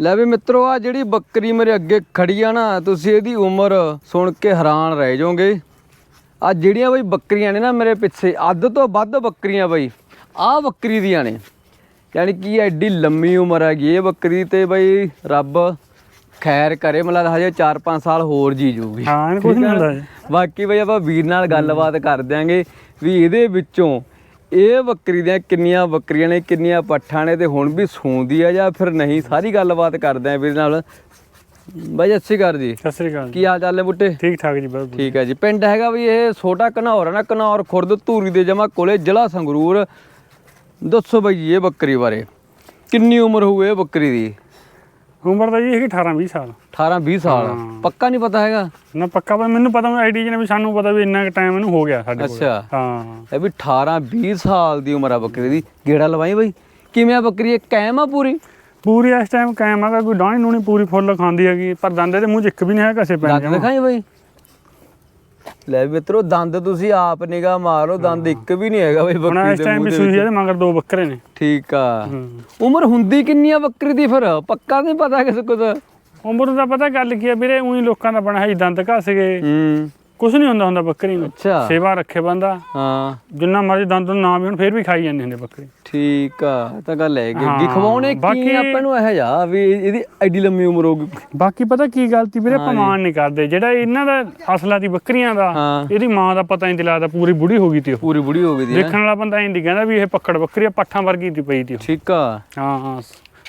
ਲੈ ਵੀ ਮਿੱਤਰੋ ਆ ਜਿਹੜੀ ਬੱਕਰੀ ਮੇਰੇ ਅੱਗੇ ਖੜੀ ਆ ਨਾ ਤੁਸੀਂ ਇਹਦੀ ਉਮਰ ਸੁਣ ਕੇ ਹੈਰਾਨ ਰਹਿ ਜਾਓਗੇ। ਆ ਜਿਹੜੀਆਂ ਬਈ ਬੱਕਰੀਆਂ ਨੇ ਨਾ ਮੇਰੇ ਪਿੱਛੇ ਅੱਧ ਤੋਂ ਵੱਧ ਬੱਕਰੀਆਂ ਬਈ ਆ ਬੱਕਰੀ ਦੀਆਂ ਨੇ। ਯਾਨੀ ਕਿ ਐਡੀ ਲੰਮੀ ਉਮਰ ਹੈਗੀ ਇਹ ਬੱਕਰੀ ਤੇ ਬਈ ਰੱਬ ਖੈਰ ਕਰੇ ਮਤਲਬ ਹਜੇ 4-5 ਸਾਲ ਹੋਰ ਜੀ ਜੂਗੀ ਹਾਂ ਕੁਝ ਨਹੀਂ ਹੁੰਦਾ। ਬਾਕੀ ਬਈ ਆਪਾਂ ਵੀਰ ਨਾਲ ਗੱਲਬਾਤ ਕਰ ਦਿਆਂਗੇ ਵੀ ਇਹਦੇ ਵਿੱਚੋਂ ਇਹ ਬੱਕਰੀ ਦੀਆਂ ਕਿੰਨੀਆਂ ਬੱਕਰੀਆਂ ਨੇ ਕਿੰਨੀਆਂ ਪੱਠਾਂ ਨੇ ਤੇ ਹੁਣ ਵੀ ਸੂੰਦੀ ਆ ਜਾਂ ਫਿਰ ਨਹੀਂ? ਸਾਰੀ ਗੱਲਬਾਤ ਕਰਦੇ ਆਂ ਵੀਰ ਨਾਲ। ਬਾਈ ਅੱਛੀ ਕਰ ਜੀ। ਸਤਿ ਸ੍ਰੀ ਅਕਾਲ ਕੀ ਹਾਲ ਚਾਲ ਨੇ ਬੁੱਟੇ? ਠੀਕ ਠਾਕ ਜੀ ਬਹੁਤ ਠੀਕ ਹੈ ਜੀ। ਪਿੰਡ ਹੈਗਾ ਵੀ ਇਹ ਛੋਟਾ ਘਨੌਰ ਹੈ ਨਾ ਘਨੌਰ ਖੁਰਦ ਧੂਰੀ ਦੇ ਜਮਾ ਕੋਲੇ ਜ਼ਿਲ੍ਹਾ ਸੰਗਰੂਰ। ਦੱਸੋ ਬਈ ਜੀ ਇਹ ਬੱਕਰੀ ਬਾਰੇ। ਕਿੰਨੀ ਉਮਰ ਹੋਊ ਇਹ ਬੱਕਰੀ ਦੀ? ਉਮਰ ਤਾਂ ਜੀ ਹੈਗੀ 18 20 ਸਾਲ। 18 20 ਸਾਲ। ਪੱਕਾ ਨਹੀਂ ਪਤਾ ਹੈਗਾ? ਨਾ ਪੱਕਾ ਪਰ ਮੈਨੂੰ ਪਤਾ ਆਈਡੀ ਜੀ ਨੇ ਵੀ ਸਾਨੂੰ ਪਤਾ ਵੀ ਇੰਨਾ ਟਾਈਮ ਇਹਨੂੰ ਹੋ ਗਿਆ ਸਾਡੇ ਕੋਲ। ਅੱਛਾ। ਹਾਂ। ਇਹ ਵੀ 18 20 ਸਾਲ ਦੀ ਉਮਰ ਆ ਬੱਕਰੀ ਦੀ। ਗੇੜਾ ਲਵਾਈ ਬਈ। ਕਿਵੇਂ ਆ ਬੱਕਰੀ? ਇਹ ਕਾਇਮ ਆ ਪੂਰੀ? ਪੂਰੀ ਇਸ ਟਾਈਮ ਕਾਇਮ ਹੈਗਾ ਕੋਈ ਡਾਣੀ ਨੂਣੀ ਪੂਰੀ ਫੁੱਲ ਖਾਂਦੀ ਹੈਗੀ ਪਰ ਦੰਦੇ ਦੇ ਮੂੰਹ 'ਚ ਇੱਕ ਵੀ ਨਹੀਂ ਹੈ ਕਸੇ ਪੈਣ ਦੰਦ ਦਿਖਾਈ ਬਈ। ਲੈ ਮਿੱਤਰੋ ਦੰਦ ਤੁਸੀਂ ਆਪ ਨਿਗਾਹ ਮਾਰੋ ਦੰਦ ਇੱਕ ਵੀ ਨਹੀਂ ਹੈਗਾ ਬਈ ਹੁਣ ਬੱਕਰੀ ਇਸ ਦੇ ਟਾਈਮ ਮੂੰਹ ਵੀ ਦੇ ਸੂਈ ਵਿੱਚ। ਇਹਦੇ ਮਗਰ ਦੋ ਬੱਕਰੇ ਨੇ। ਠੀਕ ਆ। ਉਮਰ ਹੁੰਦੀ ਕਿੰਨੀ ਆ ਬੱਕਰੀ ਦੀ ਫਿਰ? ਪੱਕਾ ਨਹੀਂ ਪਤਾ ਕਿਸੇ ਕੁਝ ਉਮਰ ਦਾ ਪਤਾ ਗੱਲ ਕੀ ਹੈ ਵੀਰੇ ਉਹੀ ਲੋਕਾਂ ਦਾ ਬਣਾ ਹੈ ਦੰਦ ਘਸ ਗਏ। ਹੂੰ। ਕੁਝ ਨਹੀਂ ਹੁੰਦਾ ਹੁੰਦਾ ਬੱਕਰੀ ਨੂੰ। ਅੱਛਾ। ਸੇਵਾ ਰੱਖੇ ਬੰਦਾ। ਹਾਂ। ਜਿੰਨਾ ਮਰਜ਼ੀ ਦੰਦ ਨੂੰ ਨਾ ਵੀ ਹੁਣ ਫੇਰ ਵੀ ਖਾਈ ਜਾਂਦੇ ਹੁੰਦੇ ਬੱਕਰੀ। ਠੀਕ ਆ ਇਹ ਤਾਂ ਗੱਲ ਹਾਂ, ਗੀ ਖਵਾਉਣੇ ਕੀ ਆਪਾਂ ਨੂੰ ਇਹ ਜਾ ਵੀ ਇਹਦੀ ਐਡੀ ਲੰਮੀ ਉਮਰ ਹੋਊਗੀ ਬਾਕੀ ਪਤਾ ਕੀ ਗਲਤੀ ਵੀਰੇ ਪਮਾਨ ਨਹੀਂ ਕਰਦੇ। ਜਿਹੜਾ ਇਹਨਾਂ ਦਾ ਅਸਲਾ ਦੀ ਬੱਕਰੀਆਂ ਦਾ ਹਾਂ। ਇਹਦੀ ਮਾਂ ਦਾ ਪਤਾ ਨਹੀਂ ਲੱਗਦਾ ਪੂਰੀ ਬੁੜੀ ਹੋ ਗਈ ਤੀ ਉਹ। ਪੂਰੀ ਬੁੜੀ ਹੋ ਗਈ ਦੀ ਹੈਂ? ਦੇਖਣ ਵਾਲਾ ਬੰਦਾ ਇੰਦੀ ਕਹਿੰਦਾ ਵੀ ਇਹ ਪੱਕੜ ਬੱਕਰੀ ਆ ਪੱਠਾਂ ਵਰਗੀ ਤੀ ਪਈ ਤੀ ਠੀਕ ਆ। ਹਾਂ ਹਾਂ।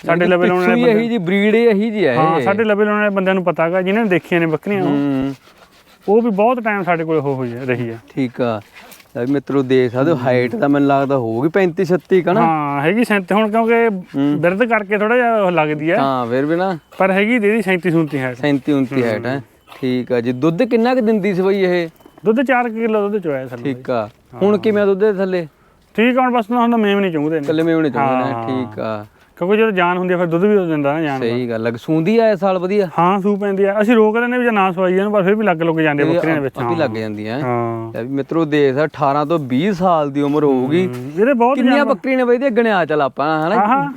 ਸਾਡੇ ਲੈਵਲ ਲਾਉਣ ਵਾਲੇ ਹੀ ਬੰਦੇ ਇਹੀ ਜੀ ਬਰੀਡ ਇਹੀ ਜੀ ਹੈ ਹਾਂ। ਸਾਡੇ ਲੈਵਲ ਲਾਉਣ ਵਾਲੇ ਬੰਦਿਆਂ ਨੂੰ ਪਤਾ ਹੈਗਾ ਜਿਨ੍ਹਾਂ ਨੇ ਦੇਖੀਆਂ ਨੇ ਬੱਕਰੀਆਂ ਉਹ ਵੀ ਬਹੁਤ ਟਾਈਮ ਸਾਡੇ ਕੋਲ ਹੋ ਹੋਈ ਰਹੀ ਹੈ। ਠੀਕ ਆ। ਲੈ ਵੀ ਮਿੱਤਰੋ ਦੇਖ ਸਕਦੇ ਹੋ ਹਾਈਟ ਤਾਂ ਮੈਨੂੰ ਲੱਗਦਾ ਹੋਊਗੀ 35 36 ਕਣਾ ਹਾਂ ਹੈਗੀ ਸੈਂਤ ਹੁਣ ਕਿਉਂਕਿ ਬਿਰਧ ਕਰਕੇ ਥੋੜਾ ਜਿਹਾ ਉਹ ਲੱਗਦੀ ਹੈ। ਹਾਂ ਫਿਰ ਵੀ ਨਾ। ਪਰ ਹੈਗੀ ਦੇਦੀ 37 37 ਹੈ 37 29 ਹਾਈਟ ਹੈ। ਠੀਕ ਆ ਜੀ ਦੁੱਧ ਕਿੰਨਾ ਕੁ ਦਿੰਦੀ ਸੀ ਬਈ ਇਹ? ਦੁੱਧ 4 ਕਿਲੋ ਦੁੱਧ ਚੋਇਆ ਸਾਨੂੰ ਠੀਕ ਆ। ਹੁਣ ਕਿਵੇਂ ਦੁੱਧ ਦੇ ਥੱਲੇ? ਠੀਕ ਆ ਹੁਣ ਬਸ ਹੁਣ ਮੇਮ ਨਹੀਂ ਚਾਹੁੰਦੇ ਨੇ ਕੱਲੇ ਮੇਵਣੇ ਚਾਹੁੰਦੇ ਨੇ ਹਾਂ। ਠੀਕ ਆ। ਕਿਉਂਕਿ ਜਦੋਂ ਜਾਨ ਹੁੰਦੀ ਆ ਫਿਰ ਦੁੱਧ ਵੀ ਉਹ ਦਿੰਦਾ ਨਾ ਜਾਨ ਦਾ। ਸਹੀ ਗੱਲ ਆ ਸੂੰਦੀ ਆ ਇਸ ਸਾਲ ਵਧੀਆ? ਹਾਂ ਸੂ ਪੈਂਦੀ ਆ। ਅਸੀਂ ਰੋਕ ਦਿੰਦੇ ਵੀ ਜੇ ਨਾ ਸਵਾਈ ਇਹਨੂੰ ਪਰ ਫਿਰ ਵੀ ਲੱਗ ਲੁੱਗ ਜਾਂਦੇ ਆ ਬੱਕਰੀਆਂ ਦੇ ਵਿੱਚ ਆਪੀ ਲੱਗ ਜਾਂਦੀ ਹੈ ਹਾਂ। ਲੈ ਵੀ ਮਿੱਤਰੋ ਦੇਖ ਸਕ 18 ਤੋਂ 20 ਸਾਲ ਦੀ ਉਮਰ ਹੋਊਗੀ। ਇਹਦੇ ਬਹੁਤ ਕਿੰਨੀਆਂ ਬੱਕਰੀਆਂ ਨੇ ਬਈ ਤੇ ਗਣਿਆ ਚੱਲ ਆਪਾਂ ਹਨਾ?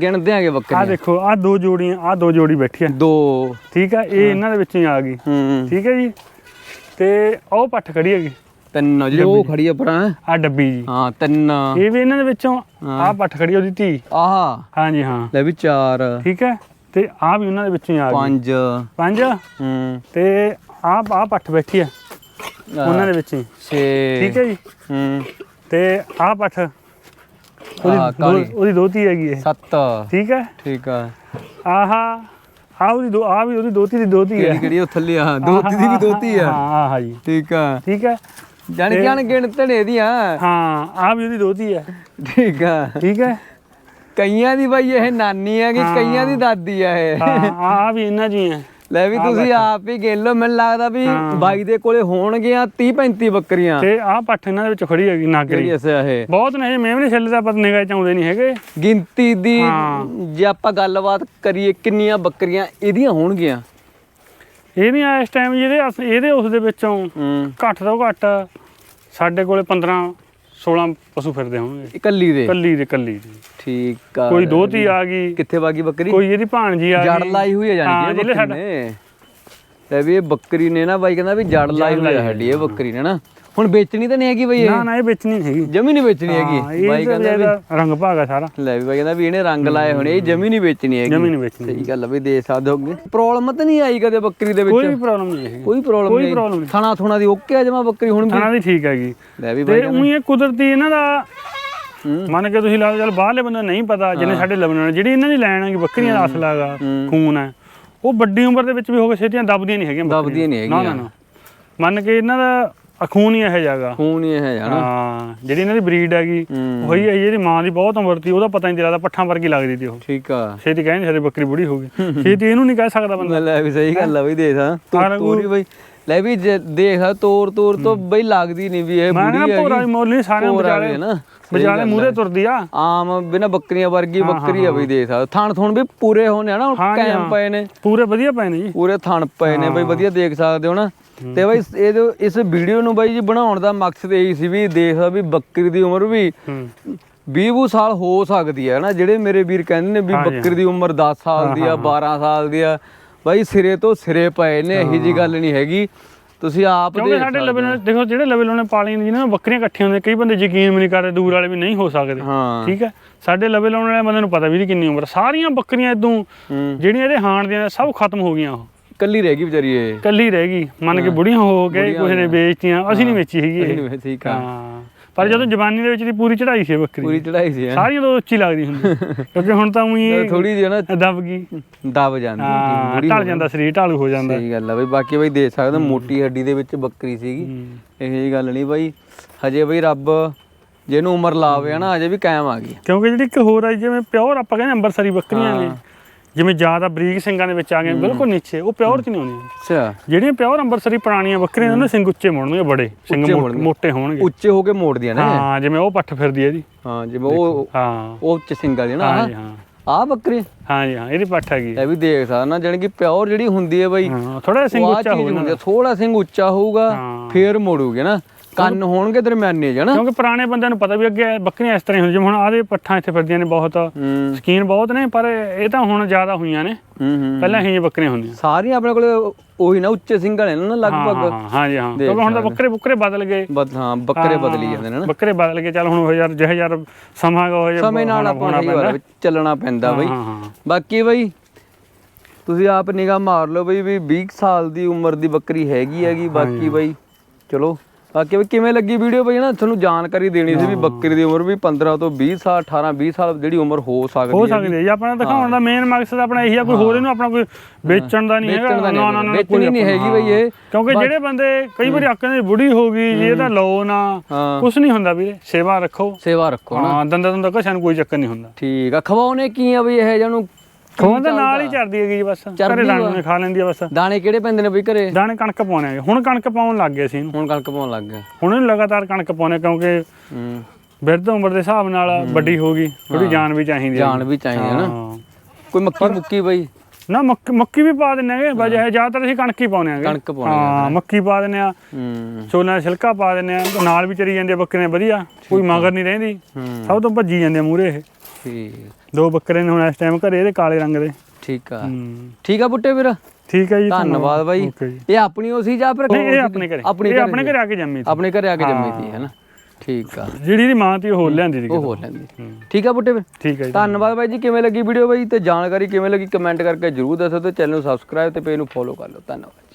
ਗਿਣਦੇ ਆਂਗੇ ਆ ਬੱਕਰੀਆਂ। ਦੇਖੋ ਆ ਦੋ ਜੋੜੀਆਂ ਆ ਦੋ ਜੋੜੀ ਬੈਠੀ ਆ ਦੋ। ਠੀਕ ਆ ਇਹ ਇਹਨਾਂ ਦੇ ਵਿੱਚੋਂ ਹੀ ਆ ਗਈ। ਹੂੰ ਠੀਕ ਹੈ ਜੀ। ਤੇ ਉਹ ਪੱਠ ਖੜੀ ਹੈਗੀ। ਤਿੰਨ ਜਿਹੜੀ ਉਹ ਖੜੀ ਆ ਪਰਾਂ ਆ ਡੱਬੀ ਜੀ। ਹਾਂ ਤਿੰਨ ਇਹ ਵੀ ਇਹਨਾਂ ਦੇ ਵਿੱਚੋਂ ਆ ਪੱਠ ਖੜੀ ਉਹਦੀ ਧੀ। ਆਹ। ਹਾਂਜੀ ਹਾਂ। ਲੈ ਵੀ ਚਾਰ। ਠੀਕ ਹੈ? ਤੇ ਆ ਵੀ ਉਹਨਾਂ ਦੇ ਵਿੱਚੋਂ ਹੀ ਆ ਗਈ। ਪੰਜ। ਪੰਜ? ਹੂੰ। ਤੇ ਆ ਆ ਪੱਠ ਬੈਠੀ ਆ। ਉਹਨਾਂ ਦੇ ਵਿੱਚ ਹੀ। ਛੇ। ਠੀਕ ਹੈ ਜੀ? ਹੂੰ। ਤੇ ਆ ਪੱਠ ਆਹ, ਉਹਦੀ ਉਹਦੀ ਦੋਤੀ ਹੈਗੀ ਇਹ। ਸੱਤ। ਠੀਕ ਹੈ? ਠੀਕ ਆ। ਆਹਾ ਆ ਉਹਦੀ ਦੋ ਆ ਵੀ ਉਹਦੀ ਦੋਤੀ ਦੀ ਦੋਤੀ ਹੈ। ਕਿਹੜੀ ਕਿਹੜੀ ਉਹ ਥੱਲੇ ਆ। ਦੋਤੀ ਦੀ ਵੀ ਦੋਤੀ ਆ। ਹਾਂ ਆਹ ਜੀ। ਠੀਕ ਆ। ਠੀਕ ਹੈ? ਜਾਣ ਕੇ ਆਣ ਗਿਣ ਧੜੇ ਦੀਆਂ। ਹਾਂ ਆ ਵੀ ਉਹਦੀ ਦੋਤੀ ਹੈ ਠੀਕ ਆ। ਠੀਕ ਹੈ ਕਈਆਂ ਦੀ ਬਾਈ ਇਹ ਨਾਨੀ ਆ ਕਿ ਕਈਆਂ ਦੀ ਦਾਦੀ ਆ ਇਹ? ਹਾਂ ਆ ਵੀ ਇਹਨਾਂ ਜੀ ਹੈ ਲੈ ਵੀ ਤੁਸੀਂ ਆਪ ਹੀ ਗਿਣ ਲਓ ਮੈਨੂੰ ਲੱਗਦਾ ਵੀ ਬਾਈ ਦੇ ਕੋਲੇ ਹੋਣਗੀਆਂ 30 35 ਬੱਕਰੀਆਂ। ਤੇ ਆ ਪੱਠ ਇਹਨਾਂ ਦੇ ਵਿੱਚ ਖੜੀ ਹੈਗੀ ਨਾਗਰੀ। ਜਿਹੜੀ ਅਸਿਆ ਇਹ। ਬਹੁਤ ਨੇ ਮੇਵਨੇ ਛੱਲੇ ਦਾ ਪਤ ਨਿਗਾਹ ਚ ਆਉਂਦੇ ਨਹੀਂ ਹੈਗੇ। ਗਿਣਤੀ ਦੀ। ਜੇ ਆਪਾਂ ਗੱਲਬਾਤ ਕਰੀਏ ਕਿੰਨੀਆਂ ਬੱਕਰੀਆਂ ਇਹਦੀਆਂ ਹੋਣਗੀਆਂ? ਇਹਦੀਆਂ ਇਸ ਟਾਈਮ ਜਿਹਦੇ ਅਸ- ਇਹਦੇ ਉਸ ਦੇ ਵਿੱਚੋਂ ਹੂੰ। ਘੱਟ ਤੋਂ ਘੱਟ ਸਾਡੇ ਕੋਲੇ 15 16 ਪਸ਼ੂ ਫਿਰਦੇ ਹੋਣਗੇ। ਇਕੱਲੀ ਦੇ? ਕੱਲੀ ਦੇ ਕੱਲੀ ਦੀ। ਠੀਕ ਆ। ਕੋਈ ਦੋਤੀ ਆ ਗਈ। ਕਿੱਥੇ ਬਾਗੀ ਬੱਕਰੀ? ਕੋਈ ਇਹਦੀ ਭਾਣਜੀ ਆ ਜੜ ਲਾਈ ਹੋਈ ਹੈ ਹਾਂ, ਜਾਨੀ ਕਿ ਜਿਹੜੇ ਇਹ ਨੇ? ਵੀ ਇਹ ਬੱਕਰੀ ਨੇ ਨਾ ਬਾਈ ਕਹਿੰਦਾ ਵੀ ਜੜ ਲਾਈ ਹੋਈ ਹੈ ਸਾਡੀ ਇਹ ਬੱਕਰੀ ਨੇ ਨਾ। ਹੁਣ ਵੇਚਣੀ ਤਾਂ ਨਹੀਂ ਹੈਗੀ ਬਈ ਇਹ। ਨਾ ਨਾ ਇਹ ਵੇਚਣੀ ਨਹੀਂ ਹੈਗੀ। ਜਮੀ ਨਹੀਂ ਵੇਚਣੀ ਹੈਗੀ। ਬਾਈ ਕਹਿੰਦਾ ਵੀ ਰੰਗ ਭਾਗਾ ਸਾਰਾ। ਲੈ ਵੀ ਬਾਈ ਕਹਿੰਦਾ ਵੀ ਇਹਨੇ ਰੰਗ ਲਾਏ ਹੋਣੇ ਇਹ ਜਮੀ ਨਹੀਂ ਵੇਚਣੀ ਹੈਗੀ। ਜਮੀ ਨਹੀਂ ਵੇਚਣੀ ਸਹੀ ਗੱਲ ਵੀ ਦੇ ਸਕਦੇ ਹੋਗੇ। ਪ੍ਰੋਬਲਮ ਤਾਂ ਨਹੀਂ ਆਈ ਕਦੇ ਬੱਕਰੀ ਦੇ ਕੋਈ ਵੀ ਵਿੱਚ ਪ੍ਰੋਬਲਮ ਨਹੀਂ ਹੈਗੀ। ਕੋਈ ਪ੍ਰੋਬਲਮ ਕੋਈ ਨਹੀਂ। problem ਨਹੀਂ। ਖਾਣਾ ਥੋਣਾ ਦੀ ਓਕੇ ਆ ਜਮਾ ਬੱਕਰੀ ਹੁਣ ਵੀ। ਥਾਣਾ ਦੀ ਠੀਕ ਹੈਗੀ। ਲੈ ਵੀ ਬਾਈ ਤੇ ਉਹੀ ਇਹ ਕੁਦਰਤੀ ਇਹਨਾਂ ਦਾ। ਮੰਨ ਕੇ ਤੁਸੀਂ ਲਾ ਲਓ ਚੱਲ ਬਾਹਰਲੇ ਬੰਦੇ ਨਹੀਂ ਪਤਾ ਜਿਹਨੇ ਸਾਡੇ ਲਬਣ ਜਿਹੜੀ ਇਹਨਾਂ ਦੀ ਲੈਣ ਹੈਗੀ ਬੱਕਰੀਆਂ ਦਾ ਅਸਲ ਹੈਗਾ ਖੂਨ ਹੈ। ਉਹ ਵੱਡੀ ਉਮਰ ਦੇ ਵਿੱਚ ਵੀ ਹੋ ਕੇ ਛੇਤੀਆਂ ਦਬਦੀਆਂ ਨਹੀਂ ਹੈਗੀਆਂ। ਦਬਦੀਆਂ ਨਹੀਂ ਹੈਗੀਆਂ। ਨਾ ਨਾ। ਮੰਨ ਕੇ ਇਹਨਾਂ ਦਾ ਅਖੂਨ ਹੀ ਇਹ ਜਾਗਾ ਖੂਨ ਹੀ ਇਹ ਹੈ ਹਨਾ ਹਾਂ ਜਿਹੜੀ ਇਹਨਾਂ ਦੀ ਬਰੀਡ ਹੈਗੀ ਹੂੰ। ਉਹੀ ਹੈ ਜਿਹਦੀ ਮਾਂ ਦੀ ਬਹੁਤ ਉਮਰ ਸੀ ਉਹਦਾ ਪਤਾ ਨਹੀਂ ਲੱਗਦਾ ਪੱਠਾਂ ਵਰਗੀ ਲੱਗਦੀ ਸੀ ਉਹ। ਠੀਕ ਆ। ਛੇਤੀ ਕਹਿੰਦੇ ਸਾਡੇ ਬੱਕਰੀ ਬੁੜੀ ਹੋ ਗਈ। ਛੇਤੀ ਇਹਨੂੰ ਨਹੀਂ ਕਹਿ ਸਕਦਾ ਬੰਦਾ। ਲੈ ਵੀ ਸਹੀ ਗੱਲ ਆ ਬਈ ਦੇਖ ਹਾਂ ਸਾਰਾ ਤੂੰ ਤੋਰੀ ਬਈ। ਲੈ ਵੀ ਦੇਖ ਆ ਤੋਰ ਤੋਰ ਤੋਂ ਬਈ ਲੱਗਦੀ ਨਹੀਂ ਵੀ ਇਹ ਮੈਂ ਬੁੜੀ ਭੋਰਾ ਹੈਗੀ ਦੀ ਮੁੱਲ ਭੋਰਾ ਵਿਚਾਲੇ ਵੀ ਹੈ ਨਾ। ਵਿਚਾਲੇ ਮੂਰੇ ਤੁਰਦੀ ਆ। ਆਮ ਬਿਨਾ ਬੱਕਰੀਆਂ ਵਰਗੀ ਬੱਕਰੀ ਆ ਬਈ ਦੇਖ ਥਣ ਥਣ ਵੀ ਪੂਰੇ ਹੋਣੇ ਆ ਨਾ ਹਾਂ ਕੈਮ ਹਾਂ। ਪਏ ਨੇ। ਪੂਰੇ ਵਧੀਆ ਪਏ ਨੇ ਜੀ। ਪੂਰੇ ਥਣ ਪਏ ਨੇ ਬਈ ਵਧੀਆ ਦੇਖ ਸਕਦੇ ਹੋ ਨਾ। ਤੇ ਬਈ ਇਹ ਇਸ ਵੀਡੀਓ ਨੂੰ ਬਈ ਜੀ ਬਣਾਉਣ ਦਾ ਮਕਸਦ ਇਹੀ ਸੀ ਵੀ ਦੇਖ ਵੀ ਬੱਕਰੀ ਦੀ ਉਮਰ ਵੀ ਹੂੰ। 20 ਵੀਹ ਸਾਲ ਹੋ ਸਕਦੀ ਹੈ ਨਾ ਜਿਹੜੇ ਮੇਰੇ ਵੀਰ ਕਹਿੰਦੇ ਨੇ ਵੀ ਬੱਕਰੀ ਦੀ ਉਮਰ 10 ਸਾਲ ਦੀ ਆ 12 ਸਾਲ ਦੀ ਆ। ਬਾਈ ਸਿਰੇ ਤੋਂ ਸਿਰੇ ਪਏ ਨੇ ਇਹੀ ਜੀ ਗੱਲ ਨਹੀਂ ਹੈਗੀ। ਤੁਸੀਂ ਆਪ ਕਿਉਂਕਿ ਦੇਖ ਸਾਡੇ ਸਕਦੇ ਲੈਵਲ ਦੇਖੋ ਜਿਹੜੇ ਲੈਵਲ ਉਹਨੇ ਪਾਲੀਆਂ ਨੇ ਜਿਹਨਾਂ ਨੂੰ ਬੱਕਰੀਆਂ ਇਕੱਠੀਆਂ ਹੁੰਦੀਆਂ ਕਈ ਬੰਦੇ ਯਕੀਨ ਵੀ ਨਹੀਂ ਕਰਦੇ ਦੂਰ ਵਾਲੇ ਵੀ ਨਹੀਂ ਹੋ ਸਕਦੇ। ਠੀਕ ਹੈ? ਸਾਡੇ ਲੈਵਲ ਆਉਣ ਵਾਲੇ ਬੰਦੇ ਨੂੰ ਪਤਾ ਵੀ ਕਿੰਨੀ ਉਮਰ ਸਾਰੀਆਂ ਬੱਕਰੀਆਂ ਇਦੋਂ ਜਿਹੜੀਆਂ ਇਹਦੇ ਹਾਣ ਦੀਆਂ ਸਭ ਖਤਮ ਹੋ ਗਈਆਂ ਉਹ। ਕੱਲੀ ਰਹਿ ਗਈ ਵਿਚਾਰੀ ਇਹ। ਕੱਲੀ ਰਹਿ ਗਈ। ਮੰਨ ਕੇ ਬੁੜੀਆਂ ਹੋ ਕੇ ਕੁਝ ਨੇ ਵੇਚਤੀਆਂ ਅਸੀਂ ਨਹੀਂ ਵੇਚੀ ਹੈਗੀ ਇਹ। ਠੀਕ ਆ ਹਾਂ। ਪਰ ਜਦੋਂ ਜਵਾਨੀ ਦੇ ਵਿੱਚ ਦੀ ਪੂਰੀ ਚੜਾਈ ਸੀ ਬੱਕਰੀ ਪੂਰੀ ਚੜਾਈ ਸੀ ਸਾਰੀਆਂ ਤੋਂ ਉੱਚੀ ਲੱਗਦੀ ਹੁੰਦੀ ਕਿਉਂਕਿ ਹੁਣ ਤਾਂ ਉਹੀ ਥੋੜੀ ਜਿਹੀ ਨਾ ਦਬ ਗਈ। ਦਬ ਜਾਂਦੀ ਹੈ ਢਲ ਜਾਂਦਾ ਸਰੀਰ ਢਾਲੂ ਹੋ ਜਾਂਦਾ। ਸਹੀ ਗੱਲ ਆ ਬਈ ਬਾਕੀ ਬਈ ਦੇਖ ਸਕਦੇ ਮੋਟੀ ਹੱਡੀ ਦੇ ਵਿੱਚ ਬੱਕਰੀ ਸੀਗੀ। ਇਹ ਜੀ ਗੱਲ ਨਹੀਂ ਬਈ ਹਜੇ ਬਈ ਰੱਬ ਜਿਹਨੂੰ ਉਮਰ ਲਾਵੇ ਨਾ ਹਜੇ ਵੀ ਕਾਇਮ ਆ ਗਈ। ਕਿਉਂਕਿ ਜਿਹੜੀ ਇੱਕ ਹੋਰ ਆ ਜਿਵੇਂ ਪਿਓਰ ਆਪਾਂ ਕਹਿੰਦੇ ਅੰਬਰਸਰੀ ਬੱਕਰੀਆਂ ਨੇ ਜਿਵੇਂ ਜ਼ਿਆਦਾ ਬਰੀਕ ਸਿੰਘਾਂ ਦੇ ਵਿੱਚ ਆ ਗਏ ਬਿਲਕੁਲ ਨੀਚੇ ਉਹ ਪਿਓਰ ਚ ਨਹੀਂ ਆਉਂਦੀਆਂ। ਅੱਛਾ। ਜਿਹੜੀਆਂ ਪਿਓਰ ਅੰਬਰਸਰੀ ਪੁਰਾਣੀਆਂ ਬੱਕਰੀਆਂ ਉਹਨਾਂ ਸਿੰਘ ਉੱਚੇ ਮੁੜਨਗੇ ਬੜੇ। ਸਿੰਘ। ਮੋਟੇ ਹੋਣਗੇ। ਉੱਚੇ ਹੋ ਕੇ ਮੋੜਦੀਆਂ ਨੇ। ਹਾਂ ਜਿਵੇਂ ਉਹ ਪੱਠ ਫਿਰਦੀ ਹੈ ਜੀ। ਹਾਂ ਜਿਵੇਂ ਉਹ ਹਾਂ। ਉਹ ਉੱਚ ਸਿੰਘ ਵਾਲੀ ਨਾ ਹਾਂ ਆ ਬੱਕਰੀ ਹਾਂ ਜੀ ਹਾਂ ਇਹਦੀ ਪੱਠ ਹੈਗੀ ਇਹ ਵੀ ਦੇਖ ਸਕਦਾ ਨਾ ਜਾਣੀ ਕਿ ਪਿਓਰ ਜਿਹੜੀ ਹੁੰਦੀ ਹੈ ਬਈ ਹਾਂ ਥੋੜਾ ਸਿੰਘ ਉੱਚਾ ਹੋਊਗਾ ਥੋੜਾ ਸਿੰਘ ਉੱਚਾ ਹੋਊਗਾ ਹਾਂ। ਫੇਰ ਮੋੜੂਗੇ ਨਾ। ਕੰਨ ਹੋਣਗੇ ਦਰਮਿਆਨੇ ਜਣਾ ਕਿਉਂਕਿ ਪੁਰਾਣੇ ਬੰਦਿਆਂ ਨੂੰ ਪਤਾ ਵੀ ਅੱਗੇ ਬੱਕਰੀਆਂ ਇਸ ਤਰ੍ਹਾਂ ਹੀ ਹੁੰਦੀਆਂ ਜਿਵੇਂ ਹੁਣ ਆਦੇ ਪੱਠਾਂ ਇੱਥੇ ਫਿਰਦੀਆਂ ਨੇ ਬਹੁਤ ਹੂੰ। ਸਕੀਨ ਬਹੁਤ ਨੇ ਪਰ ਇਹ ਤਾਂ ਹੁਣ ਜ਼ਿਆਦਾ ਹੋਈਆਂ ਨੇ। ਹੂੰ ਹੂੰ ਪਹਿਲਾਂ ਹੀ ਬੱਕਰੀਆਂ ਹੁੰਦੀਆਂ। ਸਾਰੀਆਂ ਆਪਣੇ ਕੋਲੇ ਉਹੀ ਨਾ ਉੱਚੇ ਸਿੰਘ ਵਾਲੇ ਨੇ ਨਾ ਹਾਂ ਲਗਭਗ। ਹਾਂ ਹਾਂ। ਜੀ ਹਾਂ ਕਿਉਂਕਿ ਹੁਣ ਤਾਂ। ਬੱਕਰੇ ਬੁੱਕਰੇ ਬਦਲ ਗਏ। ਹਾਂ ਬੱਕਰੇ ਹਾਂ, ਬਦਲੀ ਜਾਂਦੇ ਨੇ ਨਾ ਬੱਕਰੇ ਬਦਲ ਕੇ ਚੱਲ ਹੁਣ ਉਹ ਯਾਰ ਜਿਹੇ ਯਾਰ ਸਮਾਂ ਉਹ ਜਿਹਾ ਸਮੇਂ ਨਾਲ ਆਪਾਂ ਚੱਲਣਾ ਪੈਂਦਾ ਬਈ। ਹਾਂ ਹਾਂ। ਬਾਕੀ ਬਈ ਤੁਸੀਂ ਆਪ ਨਿਗਾਹ ਮਾਰ ਲਓ ਬਈ ਵੀ 20 ਸਾਲ ਦੀ ਉਮਰ ਦੀ ਬੱਕਰੀ ਹੈਗੀ ਹੈਗੀ ਬਾਕੀ ਬਈ ਚਲੋ। ਬਾਕੀ ਕਿਵੇਂ ਲੱਗੀ ਵੀਡੀਓ ਬਈ ਨਾ ਤੁਹਾਨੂੰ ਜਾਣਕਾਰੀ ਦੇਣੀ ਸੀ ਵੀ ਬੱਕਰੀ ਦੀ ਉਮਰ ਵੀ 15 ਤੋਂ 20 ਸਾਲ 18 20 ਸਾਲ ਜਿਹੜੀ ਉਮਰ ਹੋ ਸਕਦੀ ਹੋ ਹੈ। ਸਕਦੀ ਹੈ ਜੀ। ਆਪਣਾ ਦਿਖਾਉਣ ਦਾ ਮੇਨ ਮਕਸਦ ਆਪਣਾ ਇਹੀ ਆ ਕੋਈ ਹੋਰ ਇਹਨੂੰ ਆਪਣਾ ਕੋਈ ਵੇਚਣ ਦਾ ਨਹੀਂ ਹੈਗਾ। ਦਾ ਨਾ ਨਾ ਨਾ ਵੇਚਣੀ ਨਹੀਂ ਹੈਗੀ ਬਈ ਇਹ। ਕਿਉਂਕਿ ਜਿਹੜੇ ਬੰਦੇ ਕਈ ਵਾਰੀ ਆਖਦੇ ਨੇ ਬੁੜੀ ਹੋ ਗਈ ਜੀ ਇਹਦਾ ਲਓ ਨਾ ਕੁਝ ਨਹੀਂ ਹੁੰਦਾ ਵੀਰੇ। ਸੇਵਾ ਰੱਖੋ। ਸੇਵਾ ਰੱਖੋ ਨਾ। ਹਾਂ ਦੰਦਾ ਦੰਦਾ ਕਿਸੇ ਨੂੰ ਕੋਈ ਚੱਕਰ ਨਹੀਂ ਹੁੰਦਾ। ਠੀਕ ਆ। ਖਵਾਉਣੇ ਕੀ ਆ ਬਈ? ਇਹ ਜਿਹਨੂੰ ਖਵਾਉਣ ਦੇ ਨਾਲ ਹੀ ਚੜਦੀ ਹੈਗੀ ਜੀ ਬਸ। ਘਰੇ ਦਾਣੇ ਖਾ ਲੈਂਦੀ ਆ ਬਸ। ਦਾਣੇ ਕਿਹੜੇ ਪੈਂਦੇ ਨੇ ਬਈ ਘਰੇ? ਦਾਣੇ ਕਣਕ ਪਾਉਣੇ ਹੈਗੇ ਹੁਣ ਕਣਕ ਪਾਉਣ ਲੱਗ ਗਏ ਸੀ ਇਹਨੂੰ। ਹੁਣ ਕਣਕ ਪਾਉਣ ਲੱਗ ਗਏ। ਹੁਣ ਇਹਨੂੰ ਲਗਾਤਾਰ ਕਣਕ ਪਾਉਣੇ ਕਿਉਂਕਿ ਹੂੰ। ਬਿਰਧ ਉਮਰ ਦੇ ਹਿਸਾਬ ਨਾਲ ਵੱਡੀ ਹੋ ਗਈ। ਥੋੜੀ ਜਾਨ ਵੀ ਚਾਹੀਦੀ ਹੈ ਜਾਨ ਵੀ ਚਾਹੀਦੀ ਹੈ ਨਾ। ਕੋਈ ਮੱਕੀ ਮੁੱਕੀ ਬਈ? ਨਾ ਮੱਕੀ ਵੀ ਪਾ ਦਿੰਨੇ ਹੈਗੇ। ਵਜ੍ਹਾ ਹੈ। ਜ਼ਿਆਦਾਤਰ ਅਸੀਂ ਕਣਕ ਹੀ ਪਾਉਣੇ ਹੈਗੇ। ਕਣਕ ਪਾਉਣੇ ਹਾਂ ਮੱਕੀ ਪਾ ਦਿੰਨੇ ਆ। ਹੂੰ। ਛੋਲਿਆਂ ਦਾ ਛਿਲਕਾ ਪਾ ਦਿੰਨੇ ਆ। ਨਾਲ ਵੀ ਚਰੀ ਜਾਂਦੇ ਆ ਬੱਕਰੇ ਵਧੀਆ। ਕੋਈ ਮਗਰ ਨਹੀਂ ਰਹਿੰਦੀ। ਸਭ ਤੋਂ ਭੱਜੀ ਜਾਂਦੇ ਆ ਮੂਰੇ ਇਹ। ਠੀਕ। ਦੋ ਬੱਕਰੇ ਨੇ ਹੁਣ ਇਸ ਟਾਈਮ ਘਰੇ ਇਹਦੇ ਕਾਲੇ ਰੰਗ ਦੇ। ਠੀਕ ਆ। ਹੂੰ। ਠੀਕ ਆ ਬੁੱਟੇ ਵੀਰ ਠੀਕ ਹੈ ਜੀ ਧੰਨਵਾਦ। ਬਾਈ। ਓਕੇ ਜੀ। ਇਹ ਆਪਣੀ ਉਹ ਸੀ ਜਾਂ ਫਿਰ ਨਹੀਂ ਇਹ ਆਪਣੇ ਘਰੇ। ਆਪਣੇ ਇਹ ਘਰੇ ਆਪਣੇ? ਘਰੇ ਆ ਕੇ ਜੰਮੀ ਸੀ। ਆਪਣੇ ਘਰੇ ਆ ਕੇ ਜੰਮੀ ਸੀ ਹੈਨਾ ਠੀਕ ਆ। ਜਿਹੜੀ ਇਹਦੀ ਮਾਂ ਤੀ ਉਹ ਹੋਰ ਲਿਆਂਦੀ ਸੀ ਉਹ ਹੋ ਲੈਂਦੀ ਹੂੰ। ਠੀਕ ਆ ਬੁੱਟੇ ਵੀਰ ਠੀਕ ਹੈ ਜੀ। ਧੰਨਵਾਦ ਬਾਈ ਜੀ ਕਿਵੇਂ ਲੱਗੀ ਵੀਡੀਓ ਬਾਈ? ਤੇ ਜਾਣਕਾਰੀ ਕਿਵੇਂ ਲੱਗੀ? ਕਮੈਂਟ ਕਰਕੇ ਜਰੂਰ ਦੱਸੋ ਤੇ ਚੈਨਲ ਨੂੰ ਸਬਸਕ੍ਰਾਈਬ ਤੇ ਪੇਜ ਨੂੰ ਫੋਲੋ ਕਰ ਲਓ। ਧੰਨਵਾਦ।